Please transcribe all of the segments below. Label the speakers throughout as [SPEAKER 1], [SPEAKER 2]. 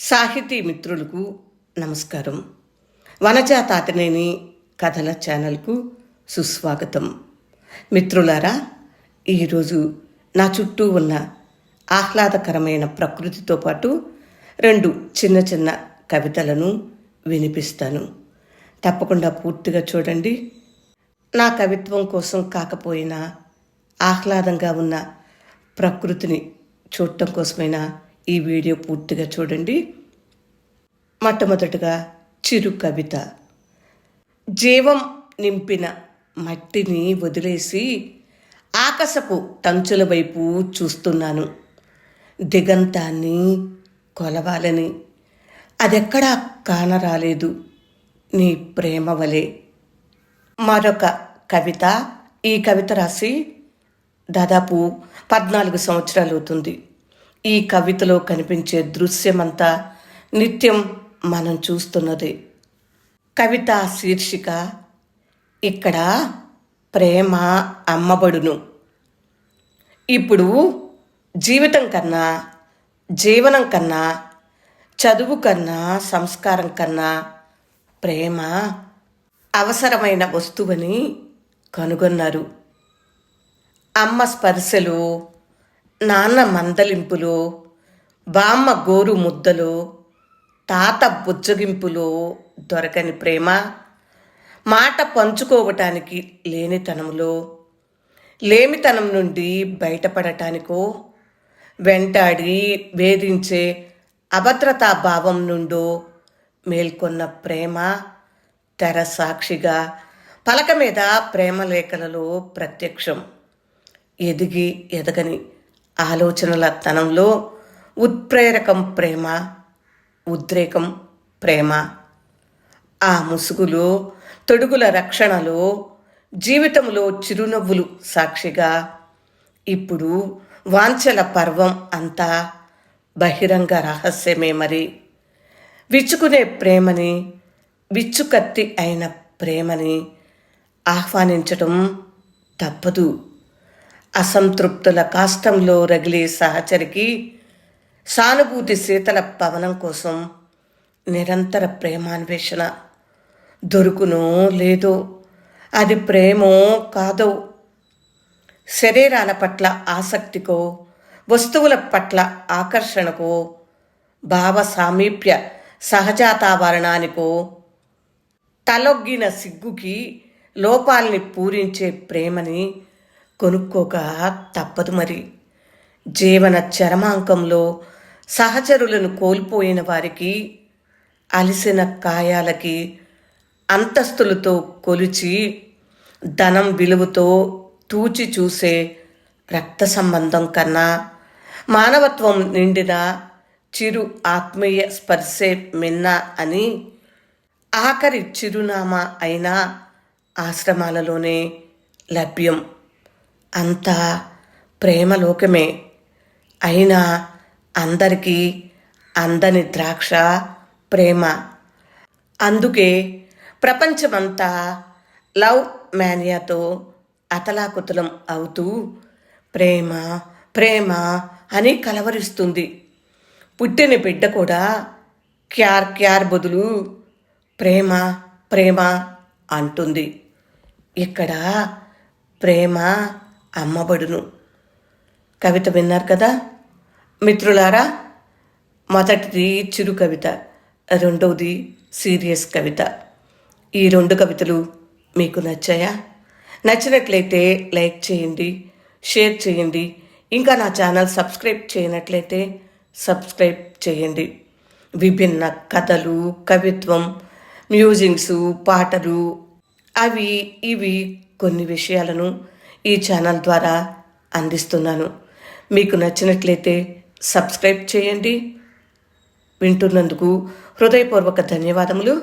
[SPEAKER 1] సాహితీ మిత్రులకు నమస్కారం. వనజా తాతనేని కథల ఛానల్కు సుస్వాగతం. మిత్రులారా ఈరోజు నా చుట్టూ ఉన్న ఆహ్లాదకరమైన ప్రకృతితో పాటు రెండు చిన్న చిన్న కవితలను వినిపిస్తాను. తప్పకుండా పూర్తిగా చూడండి. నా కవిత్వం కోసం కాకపోయినా ఆహ్లాదంగా ఉన్న ప్రకృతిని చూడటం కోసమైనా ఈ వీడియో పూర్తిగా చూడండి. మొట్టమొదటగా చిరు కవిత. జీవం నింపిన మట్టిని వదిలేసి ఆకాశపు తంచుల వైపు చూస్తున్నాను. దిగంతాన్ని కొలవాలని. అదెక్కడా కానరాలేదు. నీ ప్రేమ వలె. మరొక కవిత. ఈ కవిత రాసి దాదాపు పద్నాలుగు సంవత్సరాలు అవుతుంది ఈ కవితలో కనిపించే దృశ్యమంతా నిత్యం మనం చూస్తున్నది. కవిత శీర్షిక ఇక్కడ ప్రేమ అమ్మబడును ఇప్పుడు జీవితం కన్నా జీవనం కన్నా చదువు కన్నా సంస్కారం కన్నా ప్రేమ అవసరమైన వస్తువని కనుగొన్నారు. అమ్మ స్పర్శలో నాన్న మందలింపులు బామ్మ గోరు ముద్దలు తాత బుజ్జగింపులు దొరకని ప్రేమ మాట పంచుకోవటానికి లేనితనంలో లేమితనం నుండి బయటపడటానికో వెంటాడి వేధించే అభద్రతా భావం నుండో మేల్కొన్న ప్రేమ తెర సాక్షిగా పలక మీద ప్రేమ లేఖలలో ప్రత్యక్షం. ఎదిగి ఎదగని ఆలోచనల తనంలో ఉత్ప్రేరకం ప్రేమ ఉద్రేకం ప్రేమ. ఆ ముసుగులో తొడుగుల రక్షణలో జీవితంలో చిరునవ్వులు సాక్షిగా ఇప్పుడు వాంఛల పర్వం అంతా బహిరంగ రహస్యమే మరి. విచ్చుకునే ప్రేమని విచ్చుకత్తి అయిన ప్రేమని ఆహ్వానించటం తప్పదు. అసంతృప్తుల కాష్టంలో రగిలే సహచరికి సానుభూతి శీతల పవనం కోసం నిరంతర ప్రేమాన్వేషణ. దొరుకునో లేదో అది ప్రేమో కాదో శరీరాల పట్ల ఆసక్తికో వస్తువుల పట్ల ఆకర్షణకో భావ సామీప్య సహజాతావరణానికో తలొగ్గిన సిగ్గుకి లోపాల్ని పూరించే ప్రేమని కొనుక్కోక తప్పదు మరి. జీవన చరమాంకంలో సహచరులను కోల్పోయిన వారికి అలిసిన కాయాలకి అంతస్తులతో కొలిచి ధనం విలువతో తూచి చూసే రక్త సంబంధం కన్నా మానవత్వం నిండిన చిరు ఆత్మీయ స్పర్శే మిన్న అని ఆఖరి చిరునామా అయిన ఆశ్రమాలలోనే లభ్యం. అంతా ప్రేమలోకమే అయినా అందరికీ అందని ద్రాక్ష ప్రేమ. అందుకే ప్రపంచమంతా లవ్ మేనియాతో అతలాకుతలం అవుతూ ప్రేమ ప్రేమ అని కలవరిస్తుంది. పుట్టిన బిడ్డ కూడా క్యార్ క్యార్ బదులు ప్రేమ ప్రేమ అంటుంది. ఇక్కడ ప్రేమ అమ్మబడును కవిత విన్నారు కదా? మిత్రులారా మొదటిది చిరు కవిత రెండవది సీరియస్ కవిత. ఈ రెండు కవితలు మీకు నచ్చాయా? నచ్చినట్లయితే లైక్ చేయండి షేర్ చేయండి ఇంకా నా ఛానల్ సబ్స్క్రైబ్ చేయనట్లయితే సబ్స్క్రైబ్ చేయండి. విభిన్న కథలు కవిత్వం మ్యూజిక్స్ పాటలు అవి ఇవి కొన్ని విషయాలను ఈ ఛానల్ ద్వారా అందిస్తున్నాను. మీకు నచ్చినట్లయితే సబ్స్క్రైబ్ చేయండి. వింటున్నందుకు హృదయపూర్వక ధన్యవాదములు.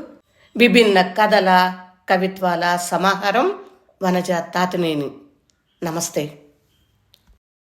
[SPEAKER 1] విభిన్న కథల కవిత్వాల సమాహారం వనజ తాతనేని. నమస్తే.